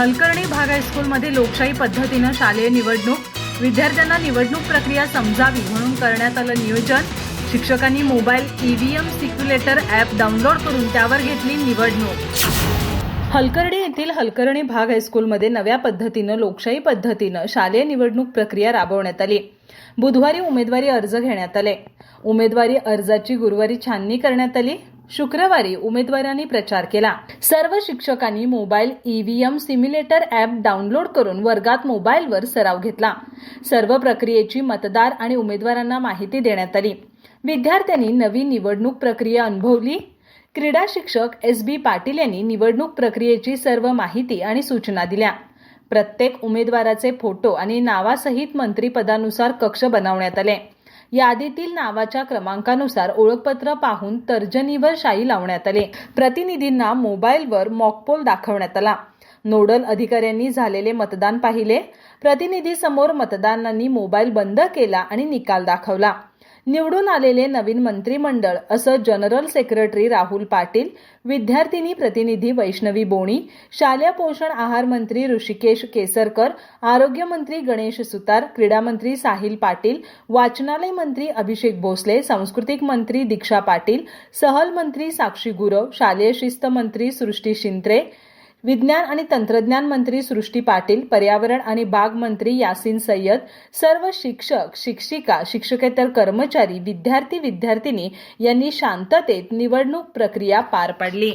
हलकर्णी भाग हायस्कूलमध्ये लोकशाही पद्धतीनं शालेय निवडणूक विद्यार्थ्यांना निवडणूक प्रक्रिया समजावी म्हणून करण्यात आलं नियोजन. शिक्षकांनी mobile EVM simulator app download करून त्यावर घेतली निवडणूक. हलकर्णी येथील हलकर्णी भाग हायस्कूलमध्ये नव्या पद्धतीनं लोकशाही पद्धतीनं शालेय निवडणूक प्रक्रिया राबवण्यात आली. बुधवारी उमेदवारी अर्ज घेण्यात आले. उमेदवारी अर्जाची गुरुवारी छाननी करण्यात आली. शुक्रवारी उमेदवारांनी प्रचार केला. सर्व शिक्षकांनी mobile EVM simulator app download करून वर्गात मोबाईलवर सराव घेतला. सर्व प्रक्रियेची मतदार आणि उमेदवारांना माहिती देण्यात आली. विद्यार्थ्यांनी नवी निवडणूक प्रक्रिया अनुभवली. क्रीडा शिक्षक एस बी पाटील यांनी निवडणूक प्रक्रियेची सर्व माहिती आणि सूचना दिल्या. प्रत्येक उमेदवाराचे फोटो आणि नावासहित मंत्रिपदानुसार कक्ष बनवण्यात आले. यादीतील नावाच्या क्रमांकानुसार ओळखपत्र पाहून तर्जनीवर शाई लावण्यात आले. प्रतिनिधींना मोबाईलवर मॉकपोल दाखवण्यात आला. नोडल अधिकाऱ्यांनी झालेले मतदान पाहिले. प्रतिनिधी समोर मतदारांनी मोबाईल बंद केला आणि निकाल दाखवला. निवडून आलेले नवीन मंत्रिमंडळ असं जनरल सेक्रेटरी राहुल पाटील विद्यार्थिनी प्रतिनिधी वैष्णवी बोणी शालेय पोषण आहार मंत्री ऋषिकेश केसरकर आरोग्यमंत्री गणेश सुतार क्रीडा मंत्री साहिल पाटील वाचनालय मंत्री अभिषेक भोसले सांस्कृतिक मंत्री दीक्षा पाटील सहल मंत्री साक्षी गुरव शालेय शिस्त मंत्री सृष्टी शिंत्रे विज्ञान आणि तंत्रज्ञान मंत्री सृष्टी पाटील पर्यावरण आणि बाग मंत्री यासिन सय्यद सर्व शिक्षक शिक्षिका शिक्षकेतर कर्मचारी विद्यार्थी विद्यार्थिनी यांनी शांततेत निवडणूक प्रक्रिया पार पाडली.